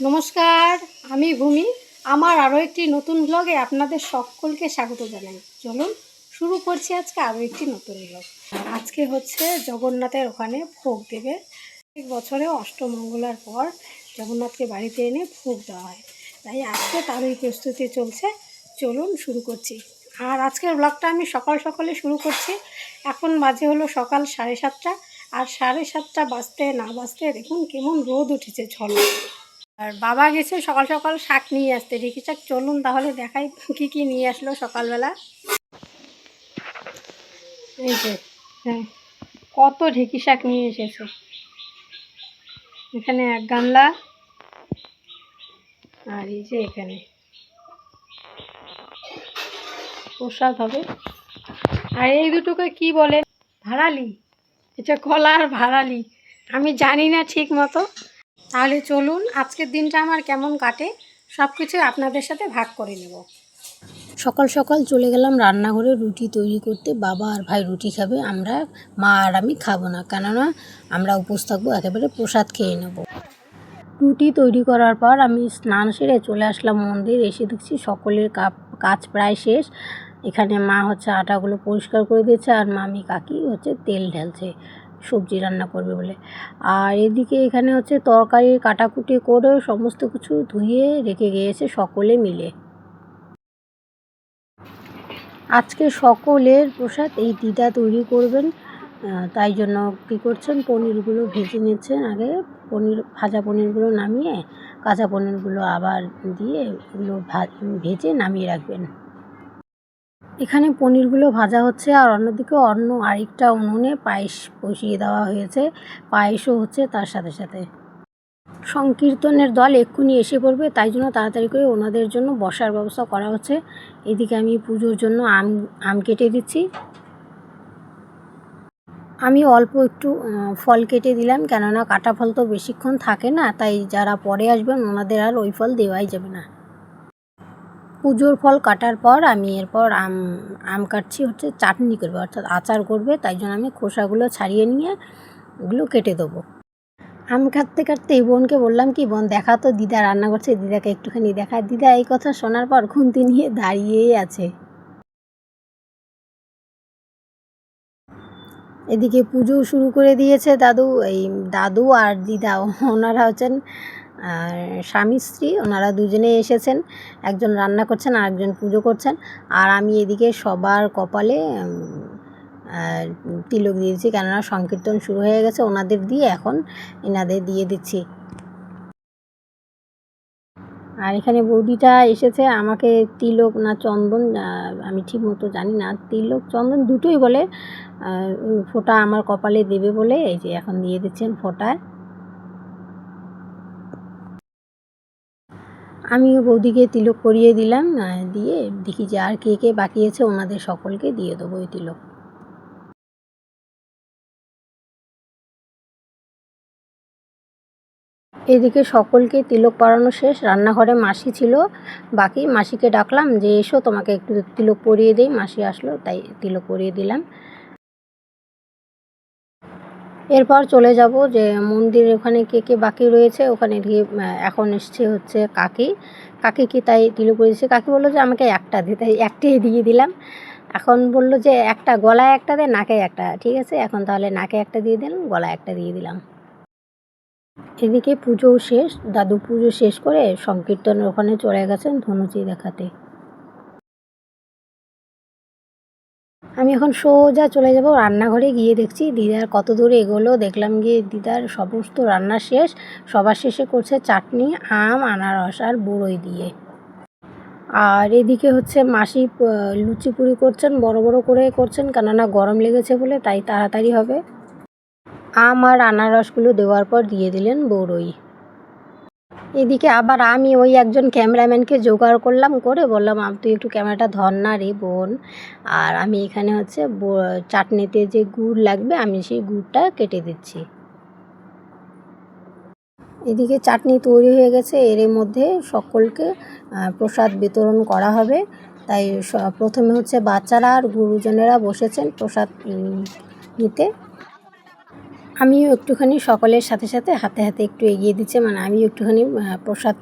নমস্কার, আমি ভূমি। আমার আরও একটি নতুন ব্লগে আপনাদের সকলকে স্বাগত জানাই। চলুন, শুরু করছি আজকে আরও একটি নতুন ব্লগ আজকে হচ্ছে জগন্নাথের ওখানে ভোগ দেবে। এক বছরে অষ্টমঙ্গলার পর জগন্নাথকে বাড়িতে এনে ভোগ দেওয়া হয়। তাই আজকে তারই প্রস্তুতি চলছে। চলুন, শুরু করছি। আর আজকের ব্লগটা আমি সকাল সকালে শুরু করছি। এখন বাজে হলো সকাল সাড়ে সাতটা। আর সাড়ে সাতটা বাজতে না বাজতে দেখুন কেমন রোদ উঠেছে ঝলক আর বাবা গেছে, সকাল সকাল শাক নিয়ে আসতে। ঢেকি শাক চলুন তাহলে দেখাই কি কি নিয়ে আসলো সকালবেলা। এই যে হ্যাঁ কত ঢেকি শাক নিয়ে এসেছে। এখানে এক গামলা, আর এই যে এখানে। প্রসাদ হবে। আর এই দুটোকে কি বলে? ভাড়ালি। এটা কলা আর ভাড়ালি। আমি জানি না ঠিক মতো। তাহলে চলুন আজকের দিনটা আমার কেমন কাটে সব কিছু আপনাদের সাথে ভাগ করে নেব। সকাল সকাল চলে গেলাম রান্নাঘরে রুটি তৈরি করতে, বাবা আর ভাই রুটি খাবে, আমরা, মা আর আমি খাব না, কেননা আমরা উপোস থাকব, একেবারে প্রসাদ খেয়ে নেব। রুটি তৈরি করার পর আমি স্নান সেরে চলে আসলাম মন্দির, এসে দেখছি সকলের কাপ, কাজ প্রায় শেষ। এখানে মা হচ্ছে আটাগুলো পরিষ্কার করে দিয়েছে আর মামি কাকি হচ্ছে তেল ঢালছে। সবজি রান্না করবে বলে। আর এদিকে এখানে হচ্ছে তরকারি কাটাকুটি করে সমস্ত কিছু ধুয়ে রেখে গিয়েছে সকলে মিলে। আজকে সকলের প্রসাদ এই দিদা তৈরি করবেন। তাই জন্য কী করছেন? পনিরগুলো ভেজে নিচ্ছেন আগে। পনির, ভাজা পনিরগুলো নামিয়ে, কাঁচা পনিরগুলো আবার দিয়ে এগুলো ভেজে নামিয়ে রাখবেন। এখানে পনিরগুলো ভাজা হচ্ছে আর অন্যদিকে অন্য আরেকটা উনুনে পায়েস বসিয়ে দেওয়া হয়েছে। পায়েসও হচ্ছে তার সাথে সাথে। সংকীর্তনের দল এক্ষুনি এসে পড়বে, তাই জন্য তাড়াতাড়ি করে ওনাদের জন্য বসার ব্যবস্থা করা হচ্ছে। এদিকে আমি পুজোর জন্য আম আম কেটে দিচ্ছি। আমি অল্প একটু ফল কেটে দিলাম, কেননা কাটা ফল তো বেশিক্ষণ থাকে না, তাই যারা পরে আসবেন ওনাদের আর ওই ফল দেওয়াই যাবে না। পুজোর ফল কাটার পর আমি এরপর আম আম কাটছি, হচ্ছে চাটনি করবে, অর্থাৎ আচার করবে, তাই জন্য আমি খোসাগুলো ছাড়িয়ে নিয়ে ওগুলো কেটে দেবো। আম কাটতে কাটতে এই বোনকে বললাম কি, বোন, দেখা তো, দিদা রান্না করছে, দিদাকে একটুখানি দেখা। দিদা এই কথা শোনার পর খুন্তি নিয়ে দাঁড়িয়েই আছে। এদিকে পুজো শুরু করে দিয়েছে দাদু, এই দাদু আর দিদা, ওনারা হচ্ছেন স্বামী, স্ত্রী, ওনারা দুজনে এসেছেন। একজন রান্না করছেন আর একজন পুজো করছেন। আর আমি এদিকে সবার কপালে আর তিলক দিয়েছি কেননা সংকীর্তন শুরু হয়ে গেছে। ওনাদের দিয়ে এখন এনাদের দিয়ে দিচ্ছি। আর এখানে বৌদিটা এসেছে, আমাকে তিলক না চন্দন আমি ঠিক মতো জানি না। তিলক, চন্দন দুটোই বলে ফোঁটা আমার কপালে দেবে বলে, এই যে এখন দিয়ে দিচ্ছেন ফোঁটায়। আমিও বৌদিকে তিলক করিয়ে দিলাম দিয়ে দেখি যে আর কে কে বাকি আছে, ওনাদের সকলকে দিয়ে দেবো ওই তিলক। এদিকে সকলকে তিলক পরানো শেষ, রান্নাঘরে মাসি ছিল, বাকি মাসিকে ডাকলাম যে, এসো তোমাকে একটু তিলক পরিয়ে দিই। মাসি আসলো, তাই তিলক পরিয়ে দিলাম। এরপর চলে যাব যে মন্দিরের ওখানে কে কে বাকি রয়েছে, ওখানে গিয়ে এখন এসছে হচ্ছে কাকি। কাকি কাকিকে তাই তিলক পরিয়েছে কাকি বলল যে, আমাকে একটা দে। তাই একটাই দিয়ে দিলাম। এখন বলল যে, একটা গলায় একটা দে, নাকে একটা। ঠিক আছে, এখন তাহলে নাকে একটা দিয়ে দিলাম, গলায় একটা দিয়ে দিলাম। এদিকে পুজো শেষ, দাদু পুজো শেষ করে সংকীর্তনের ওখানে চলে গেছেন ধনুচি দেখাতে। আমি এখন সোজা চলে যাব রান্নাঘরে, গিয়ে দেখছি দিদার কত দূরে এগোলো। দেখলাম গিয়ে দিদার সমস্ত রান্না শেষ। সবার শেষে করছে চাটনি, আম, আনারস আর বড়ই দিয়ে। আর এদিকে হচ্ছে মাসি লুচি পুরি করছেন, বড় বড় করে করছেন, কেননা গরম লেগেছে বলে তাই তাড়াতাড়ি হবে। আম আর আনারসগুলো দেওয়ার পর দিয়ে দিলেন বড়ই। এদিকে আবার আমি ওই একজন ক্যামেরাম্যানকে জোগাড় করলাম করে বললাম তুই একটু ক্যামেরাটা ধর না রে বোন। আর আমি এখানে হচ্ছে চাটনিতে যে গুড় লাগবে, আমি সেই গুড়টা কেটে দিচ্ছি। এদিকে চাটনি তৈরি হয়ে গেছে, এর মধ্যে সকলকে প্রসাদ বিতরণ করা হবে। তাই প্রথমে হচ্ছে বাচ্চারা আর গুরুজনেরা বসেছেন প্রসাদ নিতে। আমিও একটুখানি সকলের সাথে সাথে হাতে হাতে একটু এগিয়ে দিচ্ছে। মানে আমি একটুখানি প্রসাদ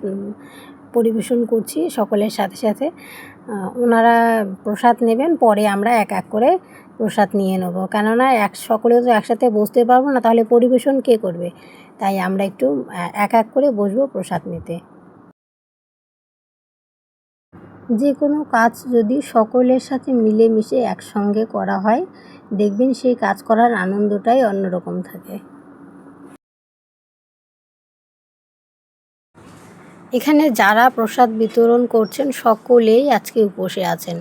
পরিবেশন করছি সকলের সাথে সাথে। ওনারা প্রসাদ নেবেন, পরে আমরা এক এক করে প্রসাদ নিয়ে নেব। কেননা এক, সকলে তো একসাথে বসতে পারব না, তাহলে পরিবেশন কে করবে? তাই আমরা একটু এক এক করে বসবো প্রসাদ নিতে। যে কোনো কাজ যদি সকলের সাথে মিলেমিশে একসঙ্গে করা হয়, দেখবেন সেই কাজ করার আনন্দটাই অন্যরকম থাকে। এখানে যারা প্রসাদ বিতরণ করছেন, সকলেই আজকে উপসে আছেন।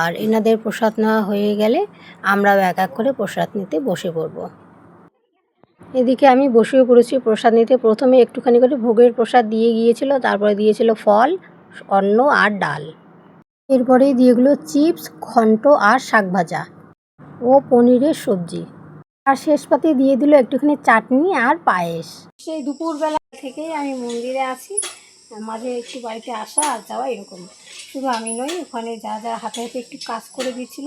আর এনাদের প্রসাদ নেওয়া হয়ে গেলে আমরাও এক এক করে প্রসাদ নিতে বসে পড়ব। এদিকে আমি বসেও পড়েছি, প্রসাদ নিতে। প্রথমে একটুখানি করে ভোগের প্রসাদ দিয়ে গিয়েছিল, তারপরে দিয়েছিল ফল। অন্ন আর ডাল। এরপরে দিয়ে দিয়েগুলো চিপস, ঘন্ট আর শাক ভাজা ও পনিরের সবজি। আর শেষ পাতে দিয়ে দিল একটুখানি চাটনি আর পায়েস। সেই দুপুরবেলা থেকেই আমি মন্দিরে আছি। মাঝে একটু বাড়িতে আসা আর যাওয়া এরকম। শুধু আমি নই, ওখানে যা যা হাতে হাতে একটু কাজ করে দিচ্ছিল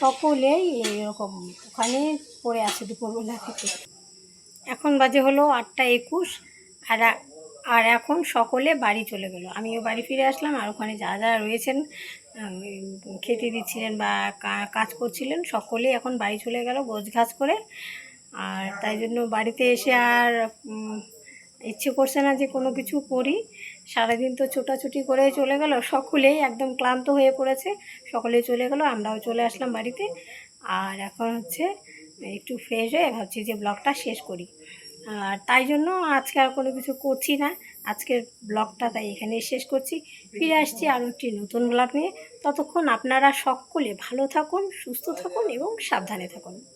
সকলেই এরকম ওখানে পড়ে আছে দুপুরবেলা থেকে। এখন বাজে হলো আটটা একুশ, আর আর এখন সকলে বাড়ি চলে গেলো। আমিও বাড়ি ফিরে আসলাম আর ওখানে যারা যারা রয়েছেন খেতে দিচ্ছিলেন বা কাজ করছিলেন, সকলে এখন বাড়ি চলে গেল গোছ ঘাছ করে। আর তাই জন্য বাড়িতে এসে আর ইচ্ছে করছে না যে কোনো কিছু করি। সারাদিন তো ছোটাছুটি করে চলে গেল, সকলেই একদম ক্লান্ত হয়ে পড়েছে সকলেই চলে গেল, আমরাও চলে আসলাম বাড়িতে। আর এখন হচ্ছে একটু ফ্রেশ হয়ে ভাবছি যে ব্লগটা শেষ করি। আর তাই জন্য আজকে আর কোনো কিছু করছি না। আজকের ব্লগটা তাই এখানে শেষ করছি। ফিরে আসছি আরও একটি নতুন ব্লগ নিয়ে। ততক্ষণ আপনারা সকলে ভালো থাকুন, সুস্থ থাকুন এবং সাবধানে থাকুন।